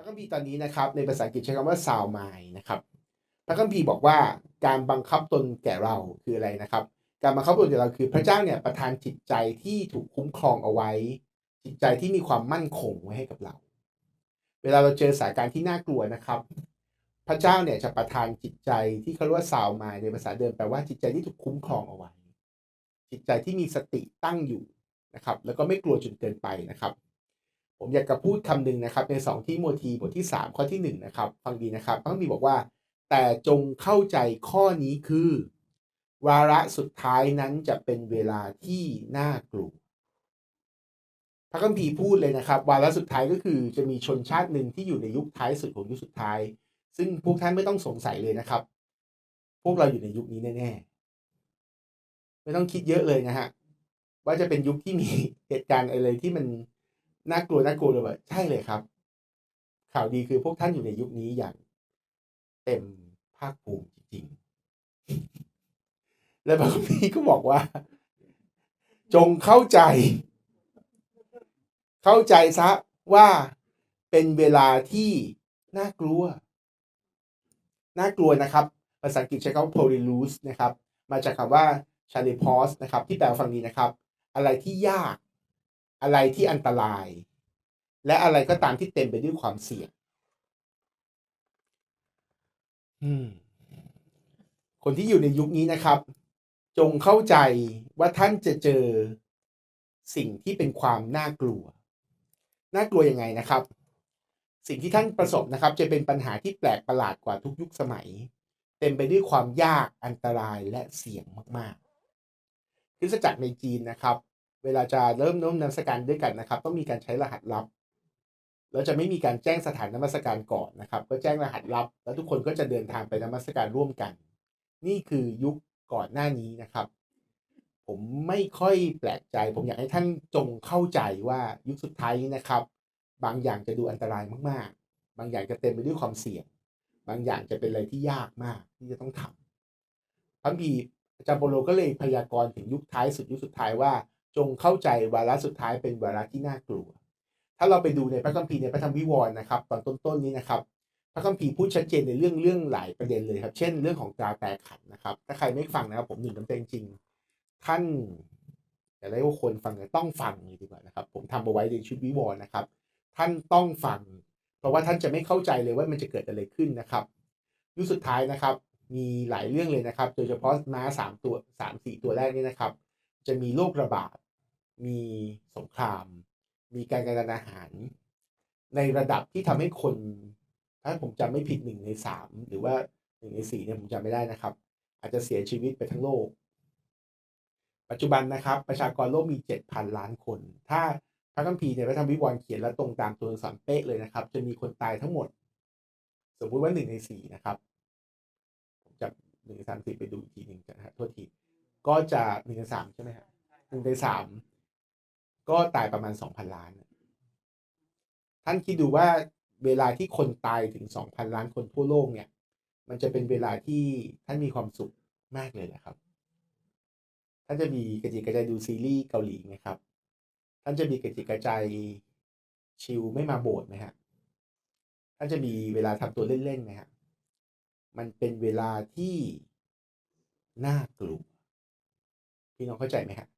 ระคัมภีร์ตอนนี้นะครับในภาษาอังกฤษใช้คำว่า sound mind นะครับพระคัมภีร์บอกว่าการบังคับตนแก่เราคืออะไรนะครับ การบังคับตนแก่เราคือพระเจ้าเนี่ยประทานจิตใจที่ถูกคุ้มครองเอาไว้ จิตใจที่มีความมั่นคงไว้ให้กับเรา เวลาเราเจอสถานการณ์ที่น่ากลัวนะครับ พระเจ้าเนี่ยจะประทานจิตใจที่เขาเรียกว่า sound mind ในภาษาเดิมแปลว่าจิตใจที่ถูกคุ้มครองเอาไว้ จิตใจที่มีสติตั้งอยู่นะครับ แล้วก็ไม่กลัวจนเกินไปนะครับ ผมอยากจะพูดคำหนึ่งนะครับ ใน2ที่โมทีบทที่ 3 ข้อที่1นะครับฟังดีนะครับพระคัมภีร์บอกว่า แต่จงเข้าใจข้อนี้คือ วาระสุดท้ายนั้นจะเป็นเวลาที่น่ากลัวพระคัมภีร์พูดเลยนะครับ วาระสุดท้ายก็คือจะมีชนชาติหนึ่งที่อยู่ในยุคท้ายสุดของยุคสุดท้าย ซึ่งพวกท่านไม่ต้องสงสัยเลยนะครับ พวกเราอยู่ในยุคนี้แน่ๆไม่ต้องคิดเยอะเลยนะฮะว่าจะเป็นยุคที่มีเหตุการณ์อะไรที่มัน น่ากลัวน่ากลัวเลยว่าใช่เลยครับ ข่าวดีคือพวกท่านอยู่ในยุคนี้อย่าง เต็มภาคภูมิจริงๆ และบางทีก็บอกว่า จงเข้าใจ เข้าใจซะว่าเป็นเวลาที่น่ากลัว น่ากลัวนะครับ ภาษาอังกฤษใช้คำว่า polylus นะครับ มาจากคำว่า c h a l i p o s นะครับ ที่แปลฟังนี้นะครับ อะไรที่ยาก อะไรที่อันตราย และอะไรก็ตามที่เต็มไปด้วยความเสี่ยง คนที่อยู่ในยุคนี้นะครับ จงเข้าใจว่าท่านจะเจอสิ่งที่เป็นความน่ากลัว น่ากลัวยังไงนะครับ สิ่งที่ท่านประสบนะครับ จะเป็นปัญหาที่แปลกประหลาดกว่าทุกยุคสมัย เต็มไปด้วยความยากอันตรายและเสี่ยงมากๆคริสตจักรในจีนนะครับ เวลาจะเริ่มน้มนมัสการด้วยกันนะครับ ต้องมีการใช้รหัสลับ แล้วจะไม่มีการแจ้งสถานนมัสการก่อนนะครับ ก็แจ้งรหัสลับ แล้วทุกคนก็จะเดินทางไปนมัสการร่วมกัน นี่คือยุคก่อนหน้านี้นะครับ ผมไม่ค่อยแปลกใจ ผมอยากให้ท่านจงเข้าใจว่ายุคสุดท้ายนี้นะครับ บางอย่างจะดูอันตรายมากๆ บางอย่างจะเต็มไปด้วยความเสี่ยง บางอย่างจะเป็นอะไรที่ยากมากที่จะต้องทำพระบีอาจารย์โปโลก็เลยพยากรณ์ถึงยุคท้ายสุดยุคสุดท้ายว่า จงเข้าใจวาระสุดท้ายเป็นวาระที่น่ากลัว ถ้าเราไปดูในพระคัมภีร์ในพระธรรมวิวรณ์นะครับ ตอนต้นๆนี้นะครับ พระคัมภีร์พูดชัดเจนในเรื่องเรื่องหลายประเด็นเลยครับ เช่น เรื่องของตาแตรขันนะครับ ถ้าใครไม่ฟังนะครับผมหนึ่งน้ำใจจริงท่านอย่าเรียกว่าคนฟังเลยต้องฟังเลยดีกว่านะครับ ผมทำเอาไว้ในชุดวิวรณ์นะครับ ท่านต้องฟัง เพราะว่าท่านจะไม่เข้าใจเลยว่ามันจะเกิดอะไรขึ้นนะครับยุคสุดท้ายนะครับ มีหลายเรื่องเลยนะครับ โดยเฉพาะม้าสามตัวสามสี่ตัวแรกนี่นะครับ จะมีโรคระบาด มีสงคราม มีการกระอาหาร ในระดับที่ทำให้คน ถ้าผมจำไม่ผิดหนึ่งในสามหรือว่าหนึ่งในสี่เนี่ยผมจำไม่ได้นะครับ อาจจะเสียชีวิตไปทั้งโลก ปัจจุบันนะครับ ประชากรโลกมีเจ็ดพันล้านคน ถ้าพระคัมภีร์ในพระธรรมวิวรณ์เขียนแล้วตรงตามตัวอักษรเป๊ะเลยนะครับ จะมีคนตายทั้งหมด สมมุติว่าหนึ่งในสี่นะครับ ผมจะหนึ่งในสามสี่ไปดูอีกทีหนึ่งนะฮะโทษที ก็จะหนึ่งในสามใช่ไหมฮะหนึ่งในสามก็ตายประมาณสองพันล้าน ท่านคิดดูว่าเวลาที่คนตายถึงสองพันล้านคนทั่วโลกเนี่ย มันจะเป็นเวลาที่ท่านมีความสุขมากเลยนะครับ ท่านจะมีกระจิกกระจายดูซีรีส์เกาหลีไหมครับ ท่านจะมีกระจิกกระจายชิลไม่มาโบสถ์ไหมฮะ ท่านจะมีเวลาทำตัวเล่นๆไหมฮะ มันเป็นเวลาที่น่ากลัว พี่น้องเข้าใจไหมฮะ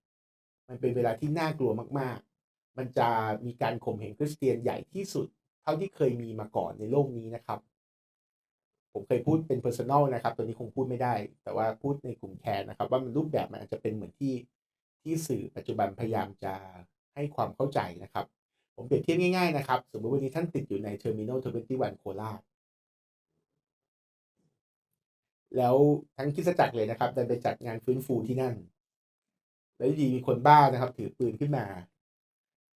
มันเป็นเวลาที่น่ากลัวมาก ๆ มันจะมีการข่มเหงคริสเตียนใหญ่ที่สุด เท่าที่เคยมีมาก่อนในโลกนี้นะครับ ผมเคยพูดเป็น personal นะครับ ตัวนี้คงพูดไม่ได้ แต่ว่าพูดในกลุ่มแคร์นะครับ ว่ามันรูปแบบมันอาจจะเป็นเหมือนที่ที่สื่อปัจจุบันพยายามจะให้ความเข้าใจนะครับ ผมเปรียบเทียบง่าย ๆ นะครับ สมมติวันนี้ท่านติดอยู่ใน Terminal 21โคราชแล้วทั้งคริสตจักรเลยนะครับดันไปจัดงานฟื้นฟูที่นั่น แล้วดีมีคนบ้านะครับ ถือปืนขึ้นมา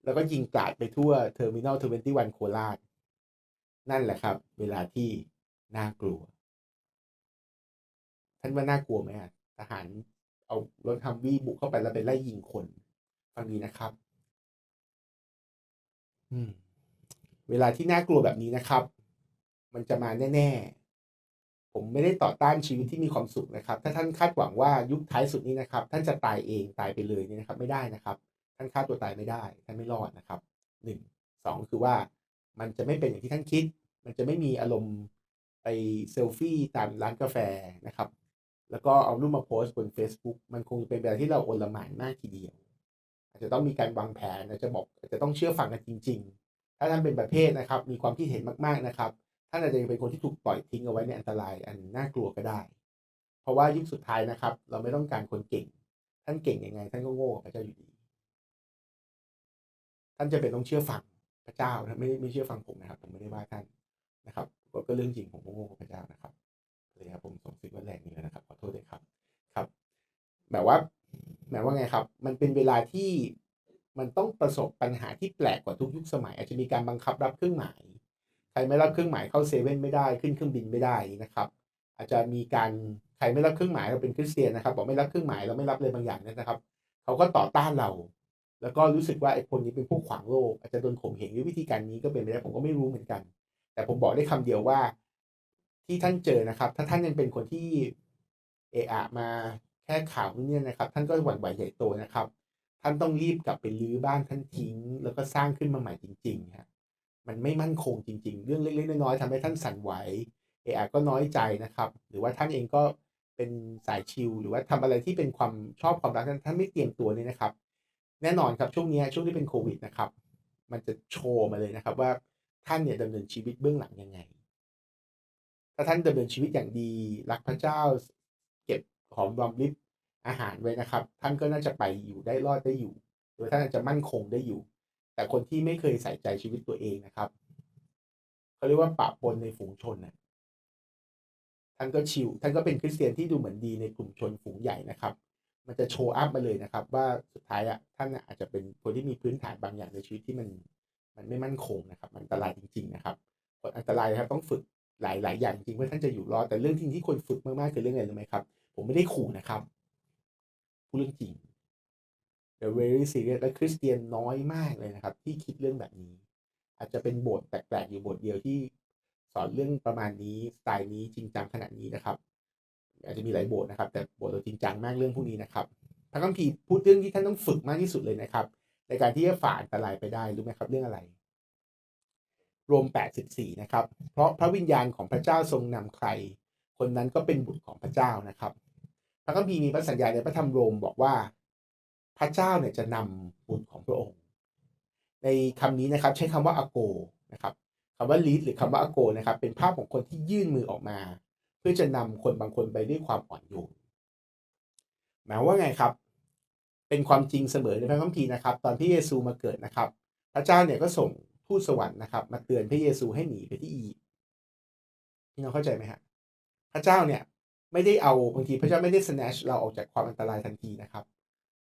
แล้วก็ยิงกราดไปทั่ว Terminal 21โคราช นั่นแหละครับ เวลาที่น่ากลัว ท่านว่าน่ากลัวไหมฮะทหารเอารถฮัมวี่บุกเข้าไปแล้วไปไล่ยิงคนฟังดีนะครับ อืม เวลาที่น่ากลัวแบบนี้นะครับ มันจะมาแน่ ๆ ผมไม่ได้ต่อต้านชีวิตที่มีความสุขนะครับ ถ้าท่านคาดหวังว่ายุคท้ายสุดนี้นะครับ ท่านจะตายเองตายไปเลยนี่นะครับ ไม่ได้นะครับ ท่านฆ่าตัวตายไม่ได้ ท่านไม่รอดนะครับหนึ่งสองคือว่ามันจะไม่เป็นอย่างที่ท่านคิด มันจะไม่มีอารมณ์ไปเซลฟี่ตามร้านกาแฟนะครับ แล้วก็เอารูปมาโพสต์บน Facebook มันคงเป็นแบบที่เราโอนลหมานมากทีเดียว อาจจะต้องมีการวางแผนอาจจะบอกอาจจะต้องเชื่อฟังกันจริง ๆ ถ้าท่านเป็นประเภทนะครับ มีความคิดเห็นมากๆนะครับ ท่านอาจจะเป็นคนที่ถูกปล่อยทิ้งเอาไว้ในอันตรายอันน่ากลัวก็ได้ เพราะว่ายุคสุดท้ายนะครับ เราไม่ต้องการคนเก่ง ท่านเก่งยังไง ท่านก็โง่กับพระเจ้าอยู่ดี ท่านจะเป็นต้องเชื่อฟังพระเจ้านะไม่ไม่เชื่อฟังผมนะครับ ผมไม่ได้ว่าท่านนะครับก็เรื่องจริงผมก็โง่พระเจ้านะครับเลยครับผมสงสิ่งว่าแรงนี้แล้วนะครับขอโทษด้วยครับครับแบบว่าแบบว่าไงครับ มันเป็นเวลาที่มันต้องประสบปัญหาที่แปลกกว่าทุกยุคสมัย อาจจะมีการบังคับรับเครื่องหมาย ครไม่รับเครื่องหมายเข้าเซเว่นไม่ได้ขึ้นเครื่องบินไม่ได้นะครับ อาจจะมีการใครไม่รับเครื่องหมายเราเป็นคริสเตียนนะครับ บอกไม่รับเครื่องหมายเราไม่รับเลยบางอย่างนยนะครับเขาก็ต่อต้านเรา แล้วก็รู้สึกว่าไอ้คนนี้เป็นผู้ขวางโลก อาจจะโดนข่มเหงด้วยวิธีการนี้ก็เป็นไปได้ผมก็ไม่รู้เหมือนกัน แต่ผมบอกได้คำเดียวว่าที่ท่านเจอนะครับ ถ้าท่านยังเป็นคนที่เอะอะมาแค่ข่าวเนี่ยนะครับ ท่านก็หวั่นไหวใหญ่โตนะครับ ท่านต้องรีบกลับไปรื้อบ้านท่านทิ้ง แล้วก็สร้างขึ้นมาใหม่จริงๆฮะ มันไม่มั่นคงจริง ๆ เรื่องเล็กๆน้อยๆทำให้ท่านสั่นไหวเอะอก็น้อยใจนะครับ หรือว่าท่านเองก็เป็นสายชิลหรือว่าทำอะไรที่เป็นความชอบความรักท่านท่านไม่เตรียมตัวนี่นะครับ แน่นอนครับช่วงนี้ช่วงที่เป็นโควิดนะครับ มันจะโชว์มาเลยนะครับว่าท่านเนี่ยดำเนินชีวิตเบื้องหลังยังไง ถ้าท่านดำเนินชีวิตอย่างดีรักพระเจ้า เก็บหอมรอมริบอาหารไว้นะครับ ท่านก็น่าจะไปอยู่ได้รอดได้อยู่ โดยท่านอาจจะมั่นคงได้อยู่ แต่คนที่ไม่เคยใส่ใจชีวิตตัวเองนะครับเขาเรียกว่าปะปนในฝูงชนนะท่านก็ชิวท่านก็เป็นคริสเตียนที่ดูเหมือนดีในกลุ่มชนฝูงใหญ่นะครับ มันจะโชว์อัพมาเลยนะครับ ว่าสุดท้ายอะท่านอาจจะเป็นคนที่มีพื้นฐานบางอย่างในชีวิตที่มัน มันไม่มั่นคงนะครับ มันอันตรายจริง ๆ นะครับคนอันตรายนะครับต้องฝึกหลายหลายอย่างจริงเพื่อท่านจะอยู่รอดแต่เรื่องที่ที่คนฝึกมากๆคือเรื่องอะไรรู้ไหมครับ ผมไม่ได้ขู่นะครับพูดเรื่องจริง The very serious และคริสเตียนน้อยมากเลยนะครับ ที่คิดเรื่องแบบนี้ อาจจะเป็นโบสถ์แปลกๆอยู่โบสถ์เดียวที่สอนเรื่องประมาณนี้สไตล์นี้จริงจังขนาดนี้นะครับ อาจจะมีหลายโบสถ์นะครับ แต่โบสถ์เราจริงจังมากเรื่องพวกนี้นะครับพระคัมภีร์พูดเรื่องที่ท่านต้องฝึกมากที่สุดเลยนะครับ ในการที่จะฝ่าอันตรายไปได้รู้ไหมครับเรื่องอะไร รวม 84 นะครับ เพราะพระวิญญาณของพระเจ้าทรงนำใคร คนนั้นก็เป็นบุตรของพระเจ้านะครับ พระคัมภีร์มีพระสัญญาในพระธรรมโรมบอกว่า พระเจ้าเนี่ยจะนำบุตรของพระองค์ ในคำนี้นะครับใช้คำว่าอโกนะครับคำว่าลีดหรือคำว่าอโกนะครับเป็นภาพของคนที่ยื่นมือออกมา เพื่อจะนำคนบางคนไปด้วยความอ่อนโยนหมายว่าไงครับ เป็นความจริงเสมอในพระคัมภีร์นะครับ ตอนที่เยซูมาเกิดนะครับ พระเจ้าเนี่ยก็ส่งทูตสวรรค์นะครับ มาเตือนพระเยซูให้หนีไปที่อียิปต์พี่น้องเข้าใจไหมฮะพระเจ้าเนี่ยไม่ได้เอาบางทีพระเจ้าไม่ได้ snatch เราออกจากความอันตรายทันทีนะครับ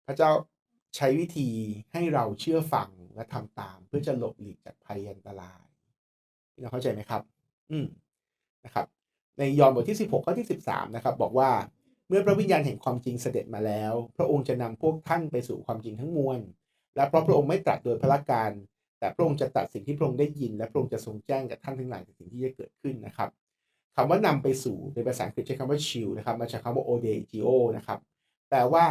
พระเจ้าใช้วิธีให้เราเชื่อฟังและทำตาม เพื่อจะหลบหลีกจากภัยอันตรายพี่น้องเข้าใจไหมครับ อืมนะครับ ในยอห์นบทที่ 16ข้อที่ 13 นะครับ บอกว่าเมื่อพระวิญญาณแห่งความจริงเสด็จมาแล้ว พระองค์จะนำพวกท่านไปสู่ความจริงทั้งมวล และเพราะพระองค์ไม่ตรัสโดยพระการ แต่พระองค์จะตรัสสิ่งที่พระองค์ได้ยิน และพระองค์จะทรงแจ้งกับท่านทั้งหลายถึงสิ่งที่จะเกิดขึ้นนะครับคำว่านำไปสู่ในภาษาอังกฤษใช้คำว่าชิลนะครับ มาจากคำว่า odeo นะครับ แปลว่า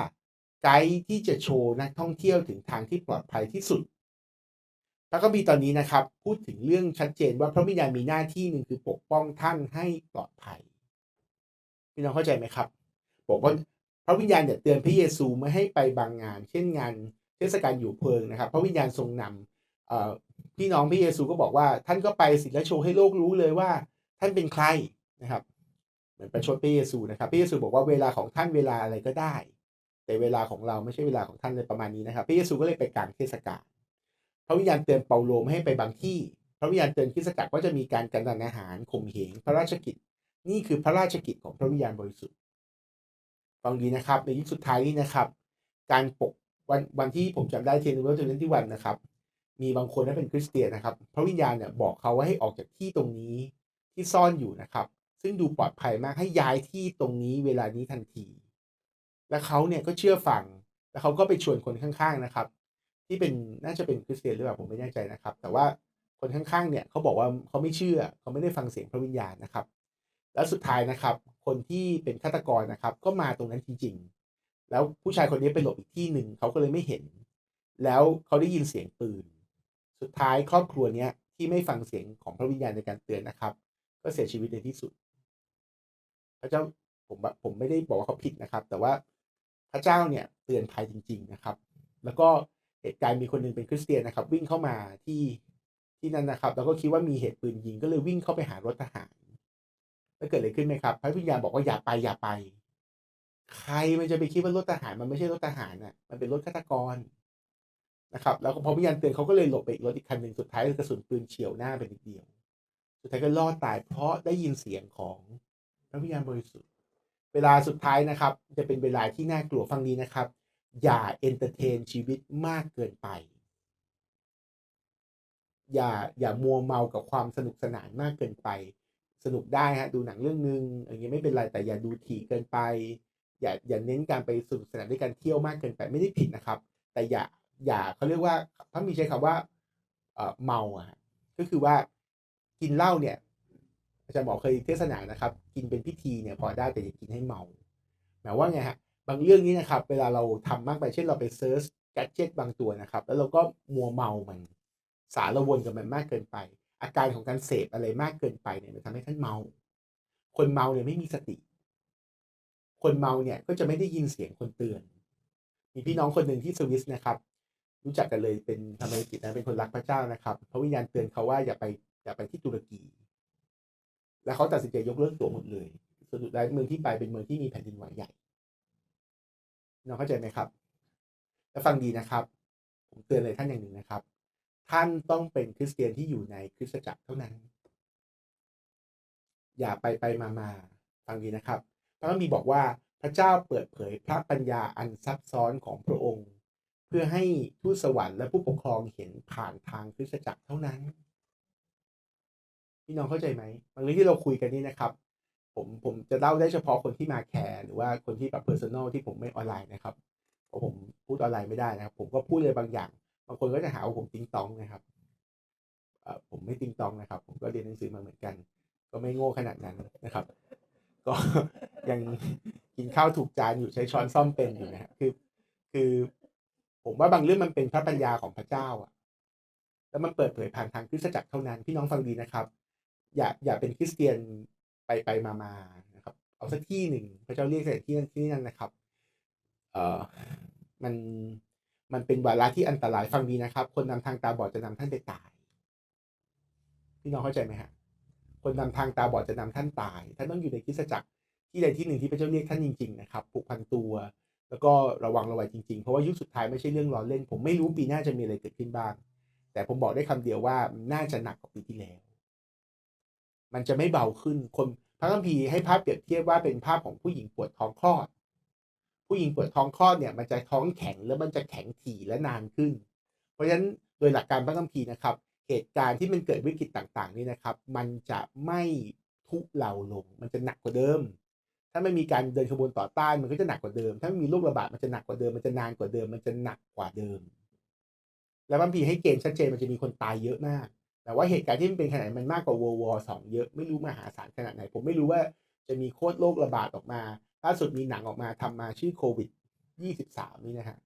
ไกด์ที่จะโชว์นักท่องเที่ยวถึงทางที่ปลอดภัยที่สุด แล้วก็มีตอนนี้นะครับ พูดถึงเรื่องชัดเจนว่าพระวิญญาณมีหน้าที่หนึ่งคือปกป้องท่านให้ปลอดภัยพี่น้องเข้าใจไหมครับ บอกว่าพระวิญญาณเนี่ยเตือนพระเยซูไม่ให้ไปบางงาน เช่นงานเทศกาลอยู่เพลิงนะครับ พระวิญญาณทรงนำพี่น้องพระเยซูก็บอกว่า ท่านก็ไปสิและโชว์ให้โลกรู้เลยว่า ท่านเป็นใครนะครับเหมือนประชดพระเยซูนะครับ พระเยซูบอกว่าเวลาของท่านเวลาอะไรก็ได้ แต่เวลาของเราไม่ใช่เวลาของท่านเลยประมาณนี้นะครับ พระเยซูก็เลยไปกลางเทศกาลพระวิญญาณเตือนเปาโลไม่ให้ไปบางที่ พระวิญญาณเตือนคริสตจักรว่าจะมีการกันดานอาหารข่มเหงพระราชกิจ นี่คือพระราชกิจของพระวิญญาณบริสุทธิ์ฟังดีนะครับ ในยุคสุดท้ายนี้นะครับ การปกวันวันที่ผมจำได้เทนนิสเทนที่วันนะครับ มีบางคนที่เป็นคริสเตียนนะครับ พระวิญญาณเนี่ยบอกเขาว่าให้ออกจากที่ตรงนี้ที่ซ่อนอยู่นะครับ ซึ่งดูปลอดภัยมากให้ย้ายที่ตรงนี้เวลานี้ทันที และเขาเนี่ยก็เชื่อฟัง แล้วเขาก็ไปชวนคนข้างๆนะครับ ที่เป็นน่าจะเป็นคริสเตียนหรือเปล่าผมไม่แน่ใจนะครับ แต่ว่าคนข้างๆเนี่ยเขาบอกว่าเขาไม่เชื่อเขาไม่ได้ฟังเสียงพระวิญญาณนะครับ แล้วสุดท้ายนะครับ คนที่เป็นฆาตกรนะครับ ก็มาตรงนั้นจริงๆ แล้วผู้ชายคนนี้ไปหลบอีกที่หนึ่งเขาก็เลยไม่เห็น แล้วเขาได้ยินเสียงปืน สุดท้ายครอบครัวเนี้ยที่ไม่ฟังเสียงของพระวิญญาณในการเตือนนะครับ ก็เสียชีวิตในที่สุดพระเจ้าผมผมไม่ได้บอกว่าเขาผิดนะครับ แต่ว่า พระเจ้าเนี่ยเตือนภัยจริง ๆนะครับ แล้วก็เหตุการณ์มีคนหนึงเป็นคริสเตียนนะครับ วิ่งเข้ามาที่ที่นั่นนะครับ แล้วก็คิดว่ามีเหตุปืนยิงก็เลยวิ่งเข้าไปหารถทหารแล้วเกิดอะไรขึ้นไหมครับ พระวิญญาณบอกว่าอย่าไปอย่าไป ใครมันจะไปคิดว่ารถทหารมันไม่ใช่รถทหารน่ะมันเป็นรถฆาตกรนะครับ แล้วพอวิญญาณเตือนเขาก็เลยหลบไปอีกรถอีกคันหนึ่งสุดท้ายกระสุนปืนเฉียวหน้าไปนิดเดียว สุดท้ายก็รอดตายเพราะได้ยินเสียงของพระวิญญาณบริสุทธิ์ เวลาสุดท้ายนะครับ จะเป็นเวลาที่น่ากลัวฟังนี้นะครับ อย่าเอนเตอร์เทนชีวิตมากเกินไป อย่าอย่ามัวเมากับความสนุกสนานมากเกินไป สนุกได้ฮะดูหนังเรื่องนึงอย่างเงี้ยไม่เป็นไรแต่อย่าดูถี่เกินไป อย่าอย่าเน้นการไปสนุกสนานด้วยการเที่ยวมากเกินไปไม่ได้ผิดนะครับ แต่อย่าอย่าเขาเรียกว่าพระมีใช้คำว่าเอ่อเมาอะฮะก็คือว่ากินเหล้าเนี่ย อาจารย์หมอเคยเทศนานะครับ กินเป็นพิธีเนี่ยพอได้แต่อย่ากินให้เมาหมายว่าไงฮะบางเรื่องนี้นะครับ เวลาเราทำมากไปเช่นเราไปเซิร์ชแกดเจิตบางตัวนะครับ แล้วเราก็มัวเมามัน สารวนกับมันมากเกินไป อาการของการเสพอะไรมากเกินไปเนี่ยมันทำให้ท่านเมา คนเมาเนี่ยไม่มีสติ คนเมาเนี่ยก็จะไม่ได้ยินเสียงคนเตือน มีพี่น้องคนหนึ่งที่สวิสนะครับ รู้จักกันเลยเป็นทำไมจิตนะเป็นคนรักพระเจ้านะครับพระวิญญาณเตือนเขาว่าอย่าไปอย่าไปที่ตุรกี แล้วเขาตัดสินใจยกเลิกตั๋วหมดเลยสุดท้ายเมืองที่ไปเป็นเมืองที่มีแผ่นดินไหวใหญ่น้องเข้าใจไหมครับแล้วฟังดีนะครับผมเตือนเลยท่านอย่างหนึ่งนะครับ ท่านต้องเป็นคริสเตียนที่อยู่ในคริสตจักรเท่านั้น อย่าไปไปมามาฟังดีนะครับ พระคัมภีร์บอกว่าพระเจ้าเปิดเผยพระปัญญาอันซับซ้อนของพระองค์ เพื่อให้ทูตสวรรค์และผู้ปกครองเห็นผ่านทางคริสตจักรเท่านั้น พี่น้องเข้าใจไหมบางเรื่องที่เราคุยกันนี่นะครับ ผมผมจะเล่าได้เฉพาะคนที่มาแคร์หรือว่าคนที่แบบเพอร์ซันอลที่ผมไม่ออนไลน์นะครับเพราะผมพูดออนไลน์ไม่ได้นะครับ ผมก็พูดเลยบางอย่าง บางคนก็จะหาว่าผมติงตองนะครับเออผมไม่ติงตองนะครับ ผมก็เรียนหนังสือมาเหมือนกัน ก็ไม่โง่ขนาดนั้นนะครับ ก็ยังกินข้าวถูกจานอยู่ใช้ช้อนซ่อมเป็นอยู่นะฮะคือคือผมว่าบางเรื่องมันเป็นพระปัญญาของพระเจ้าอะ แล้วมันเปิดเผยผ่านทางคริสตจักรเท่านั้น พี่น้องฟังดีนะครับ อย่าอย่าเป็นคริสเตียนไปไปมามานะครับ เอาสักที่หนึ่งพระเจ้าเรียกสถานที่นั้นที่นั่นนะครับ เอ่อมันมันเป็นวาระที่อันตรายฟังดีนะครับ คนนำทางตาบอดจะนำท่านไปตายพี่น้องเข้าใจไหมฮะคนนำทางตาบอดจะนำท่านตายท่านต้องอยู่ในคริสตจักรที่ใดที่หนึ่งที่พระเจ้าเรียกท่านจริงๆนะครับผูกพันตัว แล้วก็ระวังระวัยจริงๆ เพราะว่ายุคสุดท้ายไม่ใช่เรื่องล้อเล่น ผมไม่รู้ปีหน้าจะมีอะไรเกิดขึ้นบ้าง แต่ผมบอกได้คำเดียวว่าน่าจะหนักกว่าปีที่แล้ว มันจะไม่เบาขึ้นคนพระคัมภีร์ให้ภาพเปรียบเทียบว่าเป็นภาพของผู้หญิงปวดท้องคลอด ผู้หญิงปวดท้องคลอดเนี่ยมันจะท้องแข็งแล้วมันจะแข็งถี่และนานขึ้น เพราะฉะนั้นโดยหลักการพระคัมภีร์นะครับ เหตุการณ์ที่มันเกิดวิกฤตต่างๆนี่นะครับ มันจะไม่ทุเลาลง มันจะหนักกว่าเดิม ถ้าไม่มีการเดินขบวนต่อต้านมันก็จะหนักกว่าเดิม ถ้าไม่มีโรคระบาดมันจะหนักกว่าเดิม มันจะนานกว่าเดิม มันจะหนักกว่าเดิม แล้วบางทีให้เกณฑ์ชัดเจนมันจะมีคนตายเยอะมาก แต่ว่าเหตุการณ์ที่มันเป็นขนาดมันมากกว่า World War 2 เยอะไม่รู้มหาศาลขนาดไหน ผมไม่รู้ว่าจะมีโคตรโรคระบาดออกมาล่าสุดมีหนังออกมาทำมาชื่อโควิด 23 นี่นะฮะ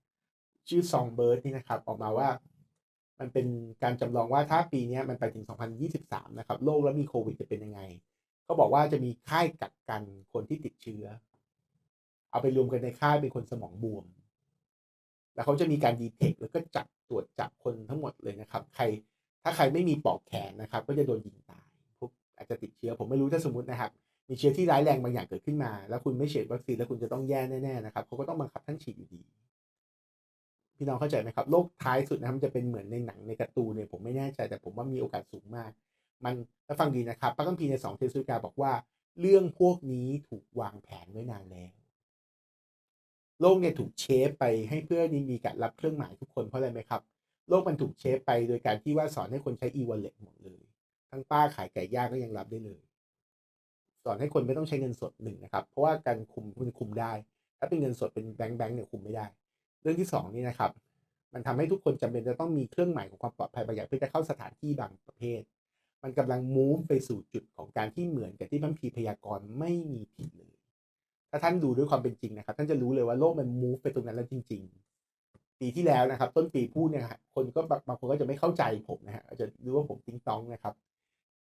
ชื่อซองเบิร์ดนี่นะครับ ออกมาว่า มันเป็นการจำลองว่าถ้าปีนี้มันไปถึง 2023 นะครับโลกแล้วมีโควิดจะเป็นยังไงเขาบอกว่าจะมีค่ายกักกันคนที่ติดเชื้อ เอาไปรวมกันในค่ายเป็นคนสมองบวม แล้วเขาจะมีการดีเทคแล้วก็จับตรวจจับคนทั้งหมดเลยนะครับ ใคร ถ้าใครไม่มีปอกแขนนะครับ ก็จะโดนยิงตายพวกอาจจะติดเชื้อผมไม่รู้ถ้าสมมตินะครับ มีเชื้อที่ร้ายแรงบางอย่างเกิดขึ้นมา แล้วคุณไม่ฉีดวัคซีนแล้วคุณจะต้องแย่แน่ๆนะครับเขาก็ต้องบังคับท่านฉีดอยู่ดี พี่น้องเข้าใจไหมครับโรคท้ายสุดนะครับมันจะเป็นเหมือนในหนังในการ์ตูนเนี่ยผมไม่แน่ใจแต่ผมว่ามีโอกาสสูงมาก มันถ้าฟังดีนะครับพระคัมภีร์ในสองเทสสุกาบอกว่า เรื่องพวกนี้ถูกวางแผนไว้นานแล้วโลกเนี่ยถูกเชฟไปให้เพื่อนี้มีการรับเครื่องหมายทุกคนเพราะอะไรไหมครับ โลกมันถูกเชฟไปโดยการที่ว่าสอนให้คนใช้ e-wallet หมดเลย ทั้งป้าขายไก่ย่างก็ยังรับได้เลย สอนให้คนไม่ต้องใช้เงินสดหนึ่งนะครับ เพราะว่าการคุมมันคุมได้ ถ้าเป็นเงินสดเป็นแบงค์แบงค์เนี่ยคุมไม่ได้ เรื่องที่สองนี่นะครับ มันทำให้ทุกคนจำเป็นจะต้องมีเครื่องหมายของความปลอดภัยบางอย่างเพื่อจะเข้าสถานที่บางประเภท มันกำลังมูฟไปสู่จุดของการที่เหมือนกับที่พัมพีร์พยากรณ์ไม่มีผิดเลย ถ้าท่านดูด้วยความเป็นจริงนะครับ ท่านจะรู้เลยว่าโลกมันมูฟไปตรงนั้นแล้วจริง ๆ ปีที่แล้วนะครับ ต้นปีพูดเนี่ยคนก็บางคนก็จะไม่เข้าใจผมนะฮะอาจจะรู้ว่าผมติ้งต้องนะครับ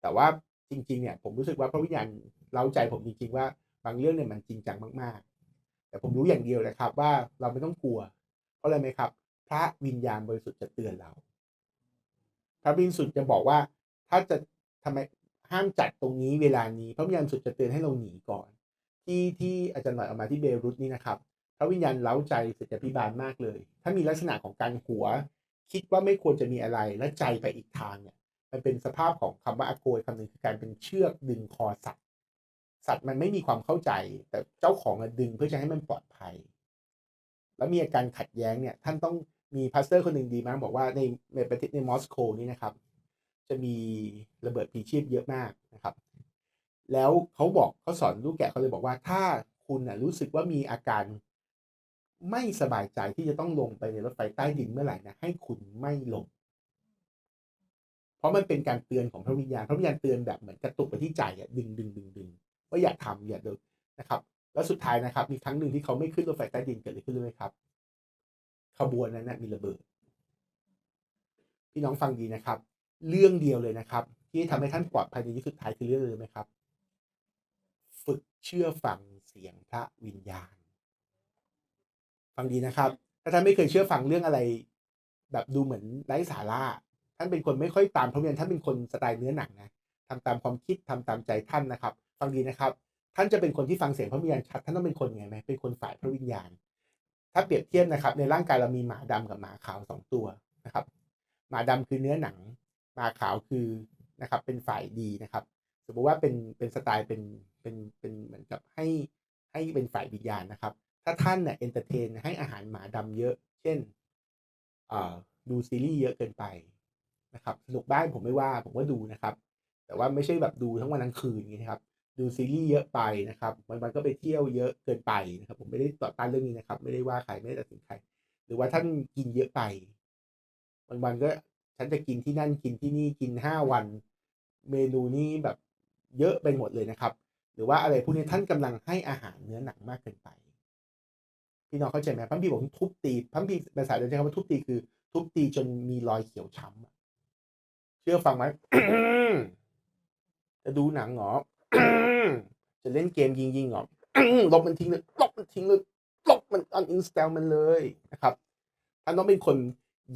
แต่ว่าจริง ๆ เนี่ย ผมรู้สึกว่าพระวิญญาณเล้าใจผมจริง ๆ ว่าบางเรื่องเนี่ยมันจริงจังมาก ๆ แต่ผมรู้อย่างเดียวนะครับ ว่าเราไม่ต้องกลัว เพราะอะไรไหมครับ พระวิญญาณบริสุทธิ์จะเตือนเรา พระวิญญาณสุดจะบอกว่า ถ้าจะทำไมห้ามจัดตรงนี้เวลานี้พระวิญญาณสุดจะเตือนให้เราหนีก่อน ที่ที่อาจารย์หน่อยเอามาที่เบรุตนี่นะครับ ระวิญญาณเล้าใจศิษยาพิบาลมากเลย ถ้ามีลักษณะของการหัว คิดว่าไม่ควรจะมีอะไรและใจไปอีกทางเนี่ย มันเป็นสภาพของคำว่าอโกยคำหนึ่งคือการเป็นเชือกดึงคอสัตว์ สัตว์มันไม่มีความเข้าใจ แต่เจ้าของดึงเพื่อจะให้มันปลอดภัย แล้วมีอาการขัดแย้งเนี่ยท่านต้องมีพาสเตอร์คนหนึ่งดีมากบอกว่าในในประเทศในมอสโกนี่นะครับ จะมีระเบิดพีชีพเยอะมากนะครับ แล้วเขาบอกเขาสอนลูกแกะเขาเลยบอกว่าถ้าคุณนะรู้สึกว่ามีอาการ ไม่สบายใจที่จะต้องลงไปในรถไฟใต้ดินเมื่อไหร่นะให้คุณไม่ลง เพราะมันเป็นการเตือนของพระวิญญาณพระวิญญาณเตือนแบบเหมือนกระตุกไปที่ใจอะดึงดึงดึงดึงว่าอย่าทำอย่าเดินนะครับ แล้วสุดท้ายนะครับ มีครั้งหนึ่งที่เขาไม่ขึ้นรถไฟใต้ดินเกิดอะไรขึ้นรู้ไหมครับ ขบวนนั้นนะมีระเบิด พี่น้องฟังดีนะครับ เรื่องเดียวเลยนะครับ ที่ทำให้ท่านปลอดภัยในที่สุดท้ายคือเรื่องอะไรไหมครับ ฝึกเชื่อฟังเสียงพระวิญญาณ ฟังดีนะครับ ถ้าท่านไม่เคยเชื่อฟังเรื่องอะไร แบบดูเหมือนไร้สาระท่านเป็นคนไม่ค่อยตามพระวิญญาณท่านเป็นคนสไตล์เนื้อหนังนะทำตามความคิดทำตามใจท่านนะครับ ฟังดีนะครับ ท่านจะเป็นคนที่ฟังเสียงพระวิญญาณชัดท่านต้องเป็นคนไงไหมเป็นคนฝ่ายพระวิญญาณ ถ้าเปรียบเทียบนะครับ ในร่างกายเรามีหมาดำกับหมาขาวสองตัวนะครับ หมาดำคือเนื้อหนัง หมาขาวคือนะครับ เป็นฝ่ายดีนะครับ สมมติว่าเป็นเป็นสไตล์เป็นเป็นเป็นเหมือนกับให้ให้เป็นฝ่ายวิญญาณนะครับ ถ้าท่านเนี่ยเอนเตอร์เทนให้อาหารหมาดำเยอะ เช่นดูซีรีส์เยอะเกินไปนะครับสนุกบ้านผมไม่ว่าผมก็ดูนะครับ แต่ว่าไม่ใช่แบบดูทั้งวันทั้งคืนอย่างนี้นะครับ ดูซีรีส์เยอะไปนะครับวันวันๆก็ไปเที่ยวเยอะเกินไปนะครับ ผมไม่ได้ต่อต้านเรื่องนี้นะครับ ไม่ได้ว่าใครไม่ได้ตัดสินใครหรือว่าท่านกินเยอะไปวันวันๆก็ฉันจะกินที่นั่นกินที่นี่กินห้าวัน เมนูนี้แบบเยอะไปหมดเลยนะครับ หรือว่าอะไรพวกนี้ท่านกำลังให้อาหารเนื้อหนังมากเกินไป พี่น้องเข้าใจไหมพัมพีบอกทุบตีพัมพีภาษาเดินใช้คำว่าทุบตีคือ ทุบตีจนมีรอยเขียวช้ำเชื่อฟังไหมจะดูหนังหรอจะเล่นเกมยิงยิงหรอลบมันทิ้งเลยลบมันทิ้งเลยลบมันอันอินสตาลมันเลยนะครับท่านต้องเป็นคน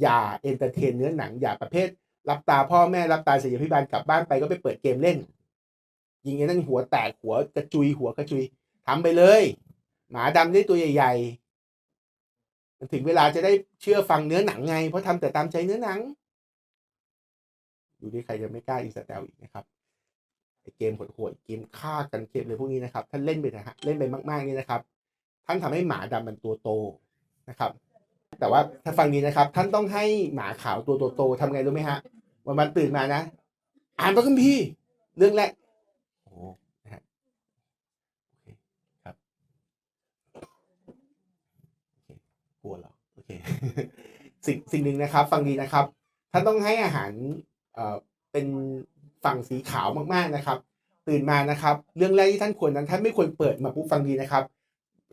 อย่าเอนเตอร์เทนเนื้อหนังอย่าประเภท รับตาพ่อแม่รับตาศิษยพิบาลกลับบ้านไปก็ไปเปิดเกมเล่น ยิงไอ้นั่นหัวแตกหัวกระจุยหัวกระจุยทำไปเลย หมาดำได้ตัวใหญ่ๆ มันถึงเวลาจะได้เชื่อฟังเนื้อหนังไง เพราะทำแต่ตามใจเนื้อหนังอยู่ที่ใครจะไม่กล้าอินสตาลอีกนะครับไอเกมโหดๆเกมฆ่ากันเกมเลยพวกนี้นะครับท่านเล่นไปนะฮะเล่นไปมากๆนี่นะครับ ท่านทำให้หมาดำมันตัวโตนะครับ แต่ว่าถ้าฟังดีนะครับ ท่านต้องให้หมาขาวตัวโตๆทำไงรู้ไหมฮะวันวันตื่นมานะ อ่านพระคัมภีร์เรื่องแรกโอ้โหนะฮะโอเคครับโอเคกลัว เคสิ่งสิ่งหนึ่งนะครับ ฟังดีนะครับ ท่านต้องให้อาหารเอ่อเป็นฝั่งสีขาวมากๆนะครับ ตื่นมานะครับ เรื่องแรกที่ท่านควรนั้นท่านไม่ควรเปิดมาปุ๊บฟังดีนะครับ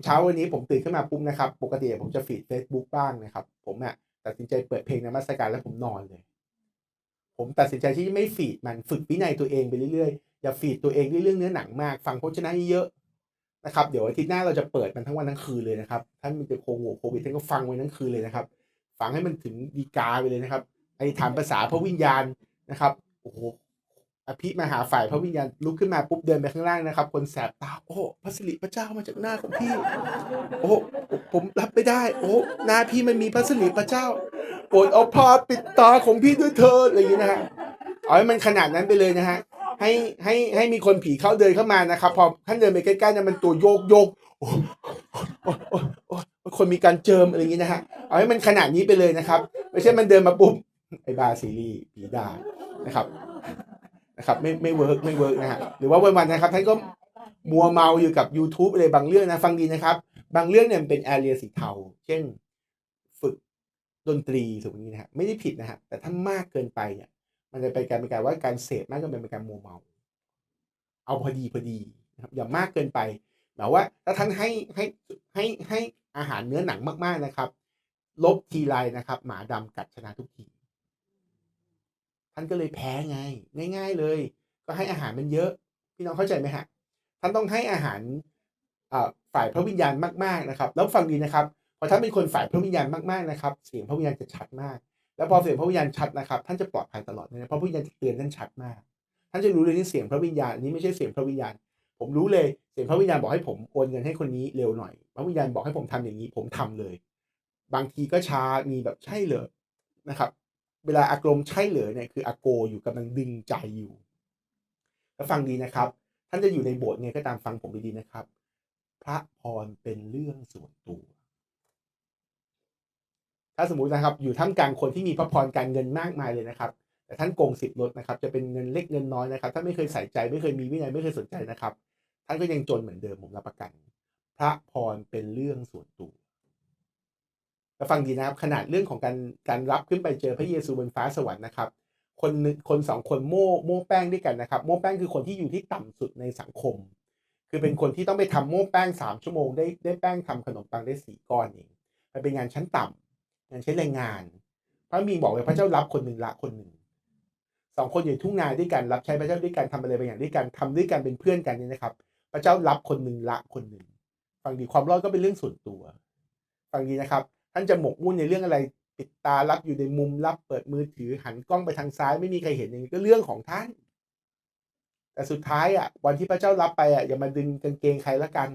เช้าวันนี้ผมตื่นขึ้นมาปุ๊บนะครับ ปกติผมจะฟีด Facebook บ้างนะครับ ผมอะตัดสินใจเปิดเพลงนมัสการแล้วผมนอนเลย ผมตัดสินใจที่ไม่ฟีดมันฝึกวินัยตัวเองไปเรื่อยๆอย่าฟีดตัวเองด้วยเรื่องเนื้อหนังมาก ฟังพจนาเยอะ นะครับเดี๋ยวอาทิตย์หน้าเราจะเปิดมันทั้งวันทั้งคืนเลยนะครับท่านมันจะโควงโควิดท่านก็ฟังไว้ทั้งคืนเลยนะครับ ฟังให้มันถึงดีกาไปเลยนะครับไอ้ฐานภาษาพระวิญญาณนะครับโอ้โหอภิมาหาฝ่ายพระวิญญาณลุกขึ้นมาปุ๊บเดินไปข้างล่างนะครับ คนแสบตาโอ้พระสิริพระเจ้ามาจากหน้าของพี่ โอ้ผมรับไม่ได้ โอ้หหน้าพี่มันมีพระสิริพระเจ้าโปรดเอาผ้าปิดตาของพี่ด้วยเถิดอะไรอย่างนี้นะฮะเอาให้มันขนาดนั้นไปเลยนะฮะ ให้ให้ให้มีคนผีเข้าเดินเข้ามานะครับ พอท่านเดินไปใกล้ๆเนี่ยมันตัวโยกโยกคนมีการเจิมอะไรอย่างนี้นะฮะเอาให้มันขนาดนี้ไปเลยนะครับ ไม่ใช่มันเดินมาปุ๊บไอ้บาซีรีผีด่านะครับนะครับ ไม่ไม่เวิร์กไม่เวิร์กนะฮะหรือว่าวันๆนะครับท่านก็มัวเมาอยู่กับ YouTube อะไรบางเรื่องนะฟังดีนะครับ บางเรื่องเนี่ยเป็นแอเรียสีเทาเช่น ฝึกดนตรีสมมตินี้นะฮะไม่ได้ผิดนะฮะแต่ถ้ามากเกินไปเนี่ย มันจะเป็นการเป็นการว่าการเสพมากกินเป็นการมัวเมา เอาพอดีพอดีนะครับอย่ามากเกินไปหมายว่าถ้าท่านให้ให้ให้ให้อาหารเนื้อหนังมากๆนะครับ ลบทีไรนะครับ หมาดำกัดชนะทุกทีท่านก็เลยแพ้ไง ง่าย ๆเลย ก็ให้อาหารมันเยอะ พี่น้องเข้าใจไหมฮะท่านต้องให้อาหารฝ่ายพระวิญญาณมากๆนะครับ แล้วฟังดีนะครับพอท่านเป็นคนฝ่ายพระวิญญาณมากๆนะครับ เสียงพระวิญญาณจะชัดมาก แล้วพอเสียงพระวิญญาณชัดนะครับ ท่านจะปลอดภัยตลอดเลยเพราะพระวิญญาณจะเตือนท่านชัดมาก ท่านจะรู้เลยนี่เสียงพระวิญญาณอันนี้ไม่ใช่เสียงพระวิญญาณ ผมรู้เลยเสียงพระวิญญาณบอกให้ผมโอนเงินให้คนนี้เร็วหน่อย พระวิญญาณบอกให้ผมทำอย่างนี้ ผมทำเลย บางทีก็ช้ามีแบบใช่เลยนะครับ เวลาอากรมใช่เหลือเนี่ยคืออาโกอยู่กำลังดึงใจอยู่ แล้วฟังดีนะครับ ท่านจะอยู่ในโบสถ์ไงก็ตามฟังผมดีๆนะครับ พระพรเป็นเรื่องส่วนตัว ถ้าสมมตินะครับอยู่ท่ามกลางคนที่มีพระพรการเงินมากมายเลยนะครับ แต่ท่านโกงสิบลดนะครับ จะเป็นเงินเล็กเงินน้อยนะครับ ถ้าไม่เคยใส่ใจไม่เคยมีวินัยไม่เคยสนใจนะครับ ท่านก็ยังจนเหมือนเดิมผมรับประกัน พระพรเป็นเรื่องส่วนตัวแล้วฟังดีนะครับ ขนาดเรื่องของการการรับขึ้นไปเจอพระเยซูบนฟ้าสวรรค์นะครับ คนหนึ่งคนสองคนโม่โม่แป้งด้วยกันนะครับ โม่แป้งคือคนที่อยู่ที่ต่ำสุดในสังคม คือเป็นคนที่ต้องไปทำโม่แป้งสามชั่วโมงได้ได้แป้งทำขนมปังได้สี่ก้อนเองมันเป็นงานชั้นต่ำ งานใช้แรงงาน พระมีบอกเลยพระเจ้ารับคนหนึ่งละคนหนึ่งสองคนอยู่ทุ่งนาด้วยกันรับใช้พระเจ้าด้วยกันทำอะไรบางอย่างด้วยกันทำด้วยกันเป็นเพื่อนกันนี่นะครับ พระเจ้ารับคนหนึ่งละคนหนึ่งฟังดีความรอดก็เป็นเรื่องส่วนตัว ฟังดีนะครับ ท่านจะหมกมุ่นในเรื่องอะไรปิดตารับอยู่ในมุมรับเปิดมือถือหันกล้องไปทางซ้ายไม่มีใครเห็นอย่างนี้ก็เรื่องของท่าน แต่สุดท้ายอะวันที่พระเจ้ารับไปอะอย่ามาดึงกางเกงใครละกัน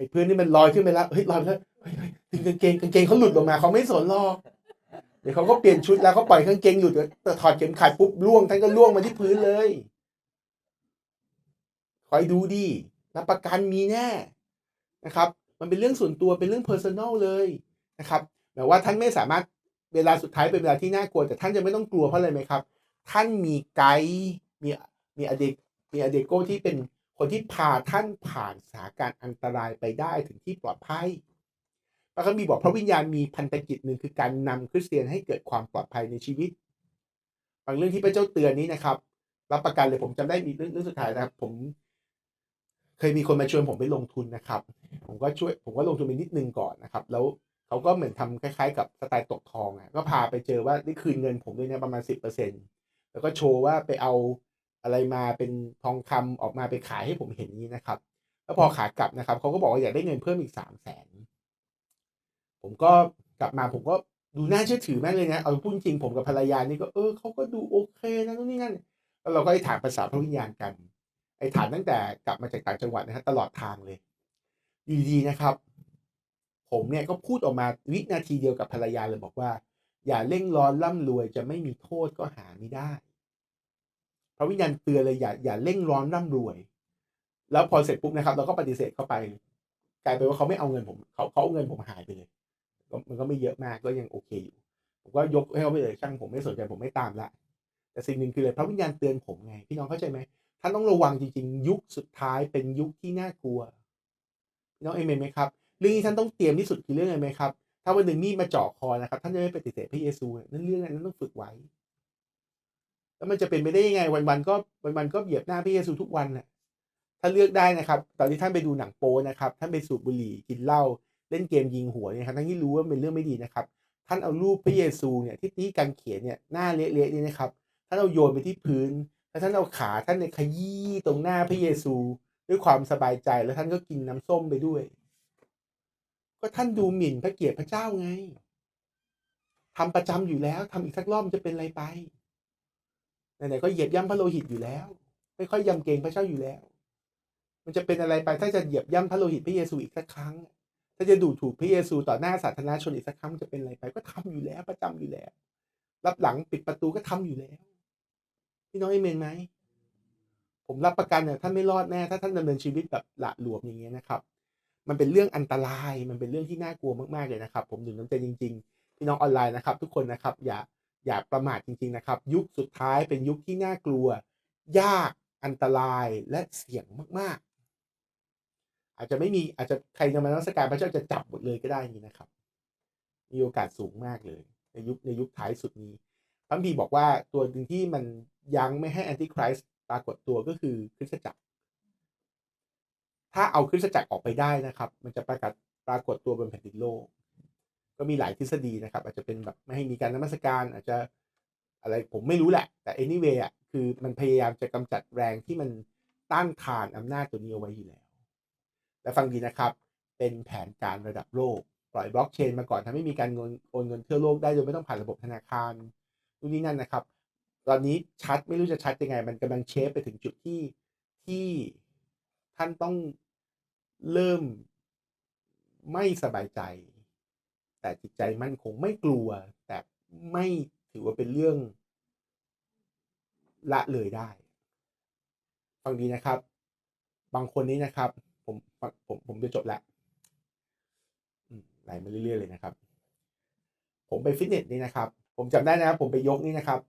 ไอ้เพื่อนนี่มันลอยขึ้นไปแล้วเฮ้ยลอยไปแล้วเฮ้ยดึงกางเกงกางเกงเขาหลุดลงมาเขาไม่สนหรอกเดี๋ยวเขาก็เปลี่ยนชุดแล้วเขาปล่อยกางเกงหลุดแต่ถอดเข็มขัดปุ๊บล่วงท่านก็ล่วงมาที่พื้นเลยคอยดูดีรับประกันมีแน่นะครับ มันเป็นเรื่องส่วนตัวเป็นเรื่องเพอร์ซันอลเลยนะครับแต่ว่าท่านไม่สามารถเวลาสุดท้ายเป็นเวลาที่น่ากลัวแต่ท่านจะไม่ต้องกลัวเพราะอะไรไหมครับ ท่านมีไกด์มีมีอเดกมีอเดโกที่เป็น คนที่พาท่านผ่านสถานการณ์อันตรายไปได้ถึงที่ปลอดภัยพระคัมภีร์บอกพระวิญญาณมีพันธกิจหนึ่งคือการนำคริสเตียนให้เกิดความปลอดภัยในชีวิต บางเรื่องที่พระเจ้าเตือนนี้นะครับ รับประกันเลยผมจำได้มีเรื่องสุดท้ายนะครับ ผม เคยมีคนมาชวนผมไปลงทุนนะครับ ผมก็ช่วย ผมก็ลงทุนไปนิดนึงก่อนนะครับ แล้วเขาก็เหมือนทำคล้ายๆ กับสไตล์ตกทองอะก็พาไปเจอว่าได้คืนเงินผมด้วยเนี่ยประมาณสิบเปอร์เซ็นแล้วก็โชว์ว่าไปเอา อะไรมาเป็นทองคำออกมาไปขายให้ผมเห็นนี้นะครับ แล้วพอขากลับนะครับเขาก็บอกว่าอยากได้เงินเพิ่มอีกสามแสนผมก็กลับมาผมก็ดูน่าเชื่อถือมากเลยนะเอาพูดจริงผมกับภรรยานี่ก็เออเขาก็ดูโอเคนะนู่นนี่นั่นแล้วเราก็ได้ถามภาษาพระวิญญาณกัน ไอ้ฐานตั้งแต่กลับมาจากต่างจังหวัดนะครับตลอดทางเลยอยู่ดีๆนะครับ ผมเนี่ยก็พูดออกมาวินาทีเดียวกับภรรยาเลยบอกว่า อย่าเร่งร้อนร่ำรวยจะไม่มีโทษก็หาไม่ได้ พระวิญญาณเตือนเลยอย่าอย่าเร่งร้อนร่ำรวย แล้วพอเสร็จปุ๊บนะครับ เราก็ปฏิเสธเข้าไป กลายเป็นว่าเขาไม่เอาเงินผมเขาเขาเอาเงินผมหายไปเลยมันก็ไม่เยอะมากก็ยังโอเคอยู่ผมก็ยกให้เขาไปเลยช่างผมไม่สนใจผมไม่ตามละแต่สิ่งหนึ่งคือเลยพระวิญญาณเตือนผมไงพี่น้องเข้าใจไหมท่านต้องระวังจริงๆ ยุคสุดท้ายเป็นยุคที่น่ากลัวน้องเอเมนไหมครับเรื่องที่ท่านต้องเตรียมที่สุดคือเรื่องอะไรไหมครับ ถ้าวันหนึ่งมีดมาเจาะคอนะครับ ท่านจะไม่ปฏิเสธพระเยซูนั่นเรื่องนั้นต้องฝึกไว้ แล้วมันจะเป็นไปได้ยังไงวันๆก็วันๆก็เหยียบหน้าพระเยซูทุกวันน่ะถ้าเลือกได้นะครับ ตอนที่ท่านไปดูหนังโป๊นะครับท่านไปสูบบุหรี่กินเหล้าเล่นเกมยิงหัวเนี่ยครับทั้งที่รู้ว่าเป็นเรื่องไม่ดีนะครับ ท่านเอารูปพระเยซูเนี่ยที่ที่การเขียนเนี่ยหน้าเละๆนี่นะครับท่านเอาโยนไปที่พื้นแล้วท่านเอาขาท่านในขยี้ตรงหน้าพระเยซู ด้วยความสบายใจแล้วท่านก็กินน้ำส้มไปด้วย ก็ท่านดูหมิ่นพระเกียรติพระเจ้าไงทำประจำอยู่แล้วทำอีกสักรอบจะเป็นอะไรไป ไหนๆก็เหยียบย่ำพระโลหิตอยู่แล้ว ไม่ค่อยยำเกรงพระเจ้าอยู่แล้ว มันจะเป็นอะไรไปถ้าจะเหยียบย่ำพระโลหิตพระเยซูอีกสักครั้ง ถ้าจะดูถูกพระเยซูต่อหน้าสาธารณชนอีกสักครั้งจะเป็นอะไรไป ก็ทำอยู่แล้วประจำอยู่แล้ว รับหลังปิดประตูก็ทำอยู่แล้วพี่น้องเอเมนไหมผมรับประกันเนี่ยท่านไม่รอดแน่ถ้าท่านดำเนินชีวิตแบบหละหลวมอย่างเงี้ยนะครับ มันเป็นเรื่องอันตรายมันเป็นเรื่องที่น่ากลัวมากๆเลยนะครับ ผมถึงน้ำใจจริง ๆ พี่น้องออนไลน์นะครับ ทุกคนนะครับอย่า อย่าประมาทจริงๆนะครับ ยุคสุดท้ายเป็นยุคที่น่ากลัว ยากอันตรายและเสี่ยงมากๆ อาจจะไม่มีอาจจะใครจะมานักสการพระเจ้าจะจับหมดเลยก็ได้นี่นะครับ มีโอกาสสูงมากเลย ในยุคในยุคท้ายสุดนี้พระบีบอกว่าตัวหนึ่งที่มันยังไม่ให้แอนติคริสต์ปรากฏตัวก็คือคริสตจักร ถ้าเอาคริสตจักรออกไปได้นะครับ มันจะประกาศปรากฏตัวบนแผ่นดินโลก ก็มีหลายทฤษฎีนะครับ อาจจะเป็นแบบไม่ให้มีการนมัสการ อาจจะอะไรผมไม่รู้แหละ แต่ anyway อะคือมันพยายามจะกำจัดแรงที่มันต้านทานอำนาจตัวนี้เอาไว้อยู่แล้ว และฟังดีนะครับ เป็นแผนการระดับโลก ปล่อยบล็อกเชนมาก่อนทำให้มีการเงินโอนเงินทั่วโลกได้โดยไม่ต้องผ่านระบบธนาคารนู่นนี่นั่นนะครับ ตอนนี้ชัดไม่รู้จะชัดยังไง มันกำลังเชฟไปถึงจุดที่ที่ท่านต้องเริ่มไม่สบายใจ แต่จิตใจมั่นคงไม่กลัว แต่ไม่ถือว่าเป็นเรื่อง ละเลยได้ ฟังดีนะครับ บางคนนี้นะครับ ผมผมผมจะจบล้วอืมไหลมาเรื่อยๆเลยนะครับ ผมไปฟิตเนสนี่นะครับ ผมจำได้นะครับผมไปยกนี่นะครับ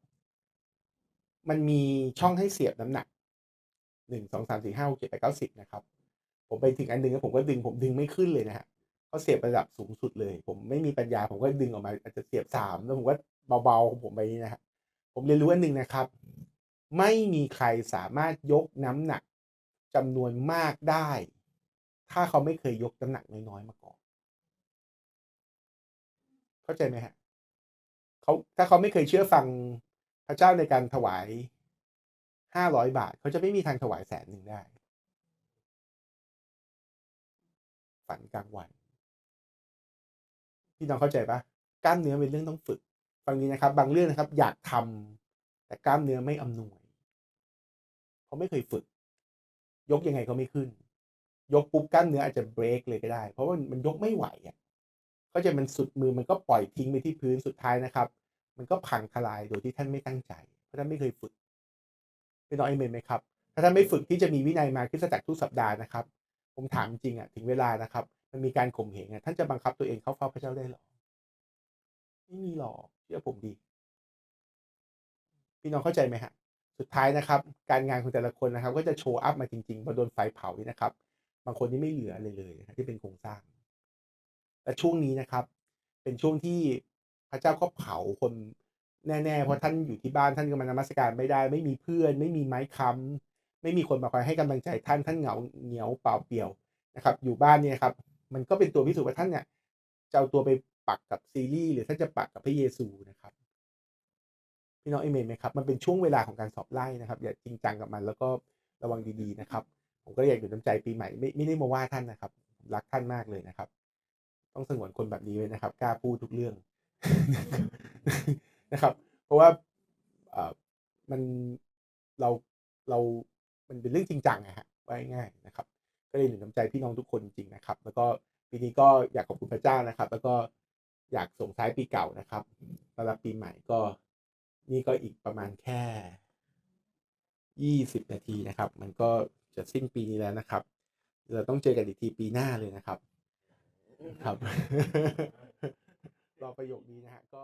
มันมีช่องให้เสียบน้ำหนักหนึ่งสองสามสี่ห้าหกเจ็ดแปดเก้าสิบนะครับ ผมไปถึงอันหนึ่งแล้วผมก็ดึงผมดึงไม่ขึ้นเลยนะฮะ เขาเสียบระดับสูงสุดเลย ผมไม่มีปัญญาผมก็ดึงออกมา อาจจะเสียบสามแล้วผมก็เบาๆของผมไปนี่นะฮะผมเรียนรู้อันหนึ่งนะครับ ไม่มีใครสามารถยกน้ำหนักจำนวนมากได้ ถ้าเขาไม่เคยยกน้ำหนักน้อยๆมาก่อน เข้าใจไหมฮะเขาถ้าเขาไม่เคยเชื่อฟังพระเจ้าในการถวายห้าร้อยบาท เขาจะไม่มีทางถวายแสนหนึ่งได้ ฝันกลางวัน พี่น้องเข้าใจปะกล้ามเนื้อเป็นเรื่องต้องฝึกฟังนี้นะครับ บางเรื่องนะครับ อยากทำแต่กล้ามเนื้อไม่อำนวยเขาะไม่เคยฝึก ยกยังไงก็ไม่ขึ้น ยกปุ๊บกล้ามเนื้ออาจจะเบรกเลยก็ได้ เพราะว่ามันยกไม่ไหวอะเขาใจะมันสุดมือมันก็ปล่อยทิ้งไปที่พื้นสุดท้ายนะครับ มันก็พังทลายโดยที่ท่านไม่ตั้งใจ เพราะท่านไม่เคยฝึกพี่น้องเอเมนไหมครับ ถ้าท่านไม่ฝึกที่จะมีวินัยมาคริสตจักทุกสัปดาห์นะครับ ผมถามจริงอะถึงเวลานะครับ มันมีการข่มเหงอะท่านจะบังคับตัวเองเข้าเฝ้าพระเจ้าได้หรอไม่มีหรอกเชื่อผมดี พี่น้องเข้าใจไหมฮะ สุดท้ายนะครับ การงานของแต่ละคนนะครับ ก็จะโชว์อัพมาจริงๆพอโดนไฟเผานี่นะครับ บางคนนี่ไม่เหลือเลยเลยนะที่เป็นโครงสร้าง แต่ช่วงนี้นะครับ เป็นช่วงที่พระเจ้าก็เผาคนแน่ๆเพราะท่านอยู่ที่บ้านท่านก็มานมัสการไม่ได้ ไม่มีเพื่อน ไม่มีไม้ค้ำไม่มีคนมาคอยให้กำลังใจท่านท่านเหงาเหนียวเปล่าเปลี่ยวนะครับ อยู่บ้านเนี่ยครับ มันก็เป็นตัวพิสูจน์ว่าท่านเนี่ยจะเอาตัวไปปักกับซีรีส์หรือท่านจะปักกับพระเยซูนะครับพี่น้องเอเมนไหมครับมันเป็นช่วงเวลาของการสอบไล่นะครับ อย่าจริงจังกับมันแล้วก็ระวังดีๆนะครับ ผมก็อยากอยู่น้ำใจปีใหม่ไม่ไม่ได้มาว่าท่านนะครับผมรักท่านมากเลยนะครับ ต้องสงวนคนแบบนี้ไว้นะครับ กล้าพูดทุกเรื่องนะครับ เพราะว่าเออมันเราเรามันเป็นเรื่องจริงจังอะฮะไว่ง่ายนะครับ ก็เลยหนุนน้ำใจพี่น้องทุกคนจริงๆนะครับ แล้วก็ปีนี้ก็อยากขอบคุณพระเจ้านะครับ แล้วก็อยากส่งท้ายปีเก่านะครับต้อนรับปีใหม่ก็นี่ก็อีกประมาณแค่ยี่สิบนาทีนะครับ มันก็จะสิ้นปีนี้แล้วนะครับ เราต้องเจอกันอีกทีปีหน้าเลยนะครับ ครับ รอประโยคนี้นะฮะก็